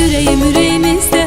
Yüreğim yüreğimizde.